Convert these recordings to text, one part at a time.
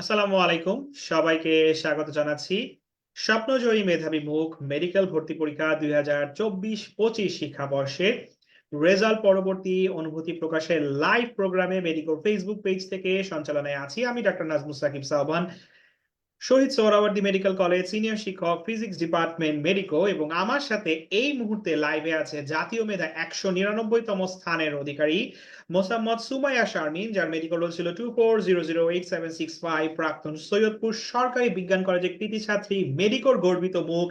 আসসালামু আলাইকুম। সবাইকে স্বাগত জানাচ্ছি। স্বপ্নজয়ী মেধাবী মুখ মেডিকেল ভর্তি পরীক্ষা দুই হাজার চব্বিশ পঁচিশ শিক্ষাবর্ষে। রেজাল্ট পরবর্তী অনুভূতি প্রকাশের লাইভ প্রোগ্রামে মেডিকেল ফেসবুক পেজ থেকে সঞ্চালনায় আছি আমি doctor Nazmus Sakib Sahban. Shaheed Suhrawardy medical college, senior শিক্ষক, ফিজিক্স ডিপার্টমেন্ট, মেডিকো এবং আমার সাথে এই মুহূর্তে লাইভে আছে জাতীয় মেধা একশো নিরানব্বইতম স্থানের অধিকারী মোসাম্মদ সুমাইয়া শারমিন, যার মেডিকেল রোল ছিল two four zero zero eight seven six five প্রাক্তন সৈয়দপুর সরকারি বিজ্ঞান কলেজের কৃতি ছাত্রী মেডিকোর গর্বিত মুখ,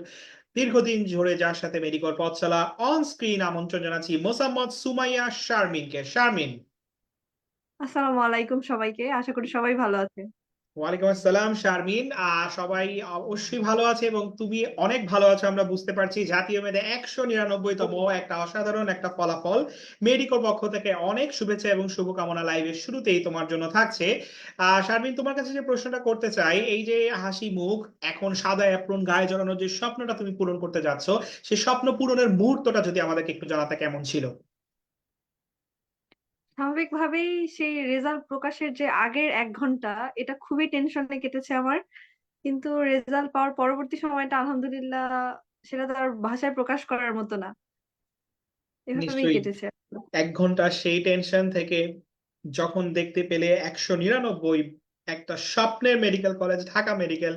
দীর্ঘদিন ধরে যার সাথে মেডিকোর পথ চলা অন স্ক্রিন আমন্ত্রণ জানাচ্ছি মোসাম্মদ সুমাইয়া শারমিনকে। শারমিন। আসসালামু আলাইকুম সবাইকে, আশা করি সবাই ভালো আছে ওয়ালাইকুম আসসালাম, শারমিন। সবাই অবশ্যই ভালো আছে এবং তুমি অনেক ভালো আছো, আমরা বুঝতে পারছি। জাতীয় মেধা একশো নিরানব্বইতম একটা অসাধারণ একটা ফলাফল। মেডিকোর পক্ষ থেকে অনেক শুভেচ্ছা এবং শুভকামনা লাইভের শুরুতেই তোমার জন্য থাকছে। শারমিন, তোমার কাছে যে প্রশ্নটা করতে চাই, এই যে হাসি মুখ, এখন সাদা অ্যাপ্রন গায়ে জড়ানোর যে স্বপ্নটা তুমি পূরণ করতে যাচ্ছ, সেই স্বপ্ন পূরণের মুহূর্তটা যদি আমাদেরকে একটু জানাতে কেমন ছিল? স্বাভাবিকভাবেই সেই রেজাল্ট প্রকাশের যে আগের এক ঘণ্টা এটা খুবই টেনশনে কেটেছে আমার। কিন্তু রেজাল্ট পাওয়ার পরবর্তী সময়টা আলহামদুলিল্লাহ সেটা তো আর ভাষায় প্রকাশ করার মতো না। এভাবেই কেটেছে। এক ঘণ্টা সেই টেনশন থেকে যখন দেখতে পেলে একশো নিরানব্বই একটা স্বপ্নের মেডিকেল কলেজ ঢাকা মেডিকেল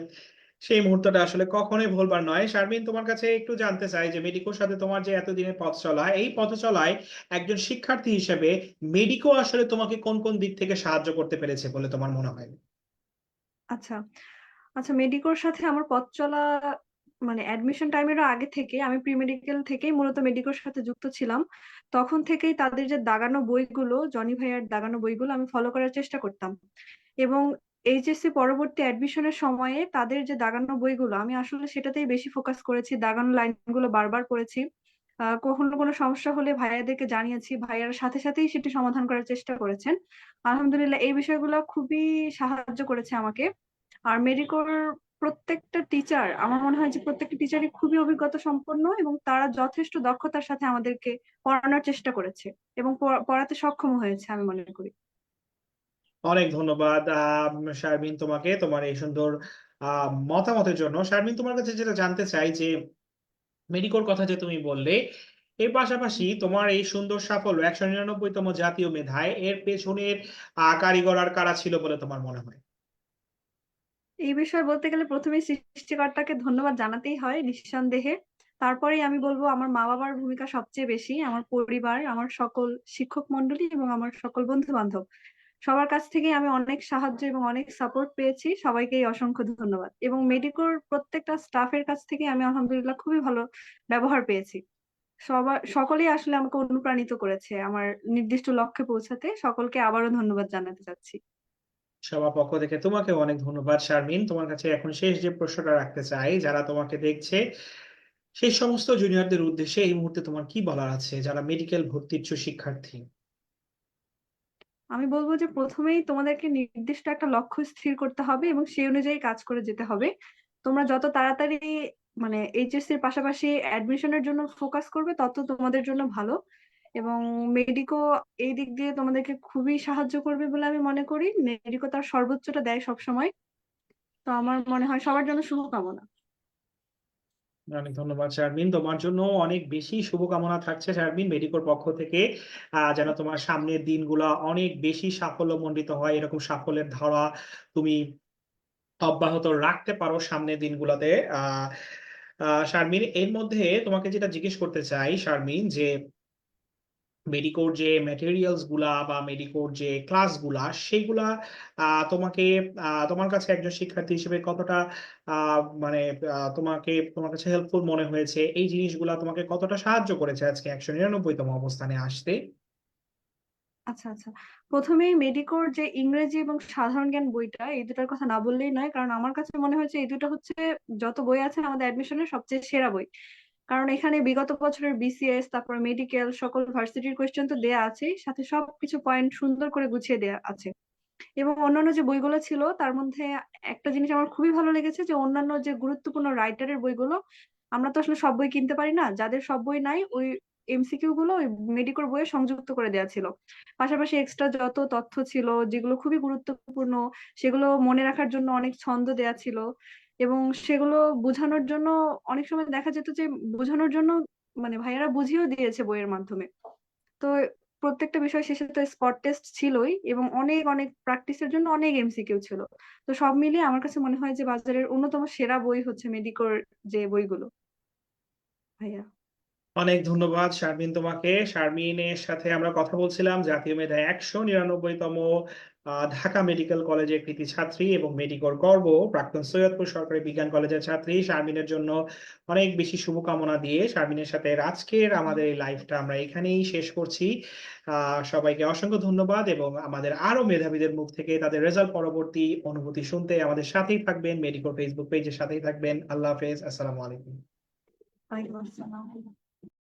সেই মুহূর্তটা আসলে কখনোই ভুলবার নয়। শারমিন, তোমার কাছে একটু জানতে চাই যে মেডিকোর সাথে তোমার যে এতদিনের পথ চলা, এই পথ চলায় একজন শিক্ষার্থী হিসেবে মেডিকো আসলে তোমাকে কোন কোন দিক থেকে সাহায্য করতে পেরেছে বলে তোমার মনে হয়? আচ্ছা। আচ্ছা মেডিকোর সাথে আমার পথ চলা মানে অ্যাডমিশন টাইমেরও আগে থেকে, আমি প্রি মেডিকেল থেকেই মূলত মেডিকোর সাথে যুক্ত ছিলাম। তখন থেকেই তাদের যে দাগানো বইগুলো জনি ভাইয়ার দাগানো বইগুলো আমি ফলো করার চেষ্টা করতাম। এবং এইচএসসি পরবর্তী অ্যাডমিশনের সময়ে তাদের যে দাগানো বইগুলো, আমি আসলে সেটাতেই বেশি ফোকাস করেছি। দাগানো লাইনগুলো বারবার আহ কখনো কোনো সমস্যা হলে ভাইয়াদেরকে জানিয়েছি। ভাইয়ার সাথে সাথেই সেটি সমাধান করার চেষ্টা করেছেন। আলহামদুলিল্লাহ, এই বিষয়গুলো খুবই সাহায্য করেছে আমাকে। আর মেডিকোর প্রত্যেকটা টিচার আমার মনে হয় যে প্রত্যেকটা টিচারই খুবই অভিজ্ঞতা সম্পন্ন এবং তারা যথেষ্ট দক্ষতার সাথে আমাদেরকে পড়ানোর চেষ্টা করেছে এবং পড়াতে সক্ষম হয়েছে আমি মনে করি। অনেক ধন্যবাদ শারমিন তোমাকে, তোমার এই সুন্দর মতামতের জন্য। শারমিন, তোমার কাছে যেটা জানতে চাই যে, মেডিকোর কথা যে তুমি বললে, এর পাশাপাশি তোমার এই সুন্দর সাফল্য, একশো নিরানব্বইতম জাতীয় মেধায় এর পেছনের কারিগর আর কারা ছিল বলে তোমার মনে হয়? এই বিষয়ে বলতে গেলে প্রথমে সৃষ্টিকর্তাকে ধন্যবাদ জানাতেই হয় নিঃসন্দেহে। তারপরেই আমি বলব, আমার মা বাবার ভূমিকা সবচেয়ে বেশি, আমার পরিবার, আমার সকল শিক্ষক মন্ডলী এবং আমার সকল বন্ধু বান্ধব সবার কাছ থেকে আমি অনেক সাহায্য এবং অনেক সাপোর্ট পেয়েছি। সবাইকেই অসংখ্য ধন্যবাদ। এবং মেডিকোর প্রত্যেকটা স্টাফের কাছ থেকে আমি আলহামদুলিল্লাহ খুবই ভালো ব্যবহার পেয়েছি। সবার সকলেই আসলে আমাকে অনুপ্রাণিত করেছে আমার নির্দিষ্ট লক্ষ্যে পৌঁছাতে। সকলকে আবারও ধন্যবাদ জানাতে চাচ্ছি। সবার পক্ষ থেকে তোমাকে অনেক ধন্যবাদ, শারমিন। তোমার কাছে এখন শেষ যে প্রশ্নটা রাখতে চাই, যারা তোমাকে দেখছে, সেই সমস্ত জুনিয়রদের উদ্দেশ্যে এই মুহূর্তে তোমার কি বলার আছে? যারা মেডিকেল ভর্তি ইচ্ছুক শিক্ষার্থী। আমি বলব যে প্রথমেই তোমাদেরকে নির্দিষ্ট একটা লক্ষ্য স্থির করতে হবে এবং সেই অনুযায়ী কাজ করে যেতে হবে। তোমরা যত তাড়াতাড়ি মানে এইচএসসি এর পাশাপাশি অ্যাডমিশনের জন্য ফোকাস করবে, তত তোমাদের জন্য ভালো। এবং মেডিকো এই দিক দিয়ে তোমাদেরকে খুবই সাহায্য করবে বলে আমি মনে করি। মেডিকো তার সর্বোচ্চটা দেয় সবসময়। তো আমার মনে হয় সবার জন্য শুভকামনা। অনেক ধন্যবাদ, শারমিন। তোমার জন্য অনেক বেশি শুভকামনা থাকছে, শারমিন, মেডিকোর পক্ষ থেকে। যেন তোমার সামনের দিনগুলা অনেক বেশি সাফল্যমণ্ডিত হয়, এরকম সাফল্যের ধারা তুমি অব্যাহত রাখতে পারো সামনের দিনগুলোতে। আহ শারমিন, এর মধ্যে তোমাকে যেটা জিজ্ঞেস করতে চাই, শারমিন, যে মেডিকোর যে ম্যাটেরিয়ালসগুলা বা মেডিকোর যে ক্লাসগুলা সেগুলা তোমাকে তোমার কাছে একজন শিক্ষার্থী হিসেবে কতটা মানে তোমাকে, তোমার কাছে হেল্পফুল মনে হয়েছে, এই জিনিসগুলা তোমাকে কতটা সাহায্য করেছে আজকে একশো নিরানব্বইতম অবস্থানে আসতে? আচ্ছা আচ্ছা। প্রথমেই মেডিকোর যে ইংরেজি এবং সাধারণ জ্ঞান বইটা, এই দুটার কথা না বললেই নয়, কারণ আমার কাছে মনে হয়েছে এই দুটো হচ্ছে, যত বই আছে আমাদের অ্যাডমিশনের সবচেয়ে সেরা বই। কারণ এখানে বিগত বছরের বিসিএস তারপর মেডিকেল সকল ভার্সিটির কোয়েশ্চেন তো দেয়া আছে সাথে সবকিছু পয়েন্ট সুন্দর করে গুছিয়ে দেয়া আছে। এবং অন্যান্য যে বইগুলো ছিল, তার মধ্যে একটা জিনিস আমার খুবই ভালো লেগেছে যে অন্যান্য যে গুরুত্বপূর্ণ রাইটারের বইগুলো, আমরা তো আসলে সব বই কিনতে পারি না, যাদের সব বই নাই, ওই এমসিকিউ গুলো, ওই মেডিকোর বইয়ে সংযুক্ত করে দেওয়া ছিল। পাশাপাশি এক্সট্রা যত তথ্য ছিল, যেগুলো খুবই গুরুত্বপূর্ণ, সেগুলো মনে রাখার জন্য অনেক ছন্দ দেয়া ছিল। এবং সেগুলো বোঝানোর জন্য অনেক সময় দেখা যেত যে বোঝানোর জন্য মানে ভাইয়ারা বুঝিয়েও দিয়েছে বইয়ের মাধ্যমে। তো প্রত্যেকটা বিষয় শেষে তো স্পট টেস্ট ছিলই এবং অনেক অনেক প্র্যাকটিসের জন্য অনেক এমসিকিউ ছিল। তো সব মিলিয়ে আমার কাছে মনে হয় যে বাজারের অন্যতম সেরা বই হচ্ছে মেডিকোর যে বইগুলো। ভাইয়া। অনেক ধন্যবাদ শারমিন তোমাকে। শারমিনের সাথে আমরা কথা বলছিলাম, জাতীয় মেধা একশো নিরানব্বইতম ঢাকা মেডিকেল কলেজের কৃতি ছাত্রী এবং মেডিকোর গর্ব, প্রাক্তন সৈয়দপুর সরকারি বিজ্ঞান কলেজের ছাত্রী। শারমিনের জন্য অনেক বেশি শুভকামনা দিয়ে শারমিনের সাথে আজকের আমাদের এই লাইভটা আমরা এখানেই শেষ করছি। সবাইকে অসংখ্য ধন্যবাদ এবং আমাদের আরও মেধাবীদের মুখ থেকে তাদের রেজাল্ট পরবর্তী অনুভূতি শুনতে আমাদের সাথেই থাকবেন। মেডিকোর ফেসবুক পেজের সাথেই থাকবেন। আল্লাহ হাফেজ। আসসালামু আলাইকুম।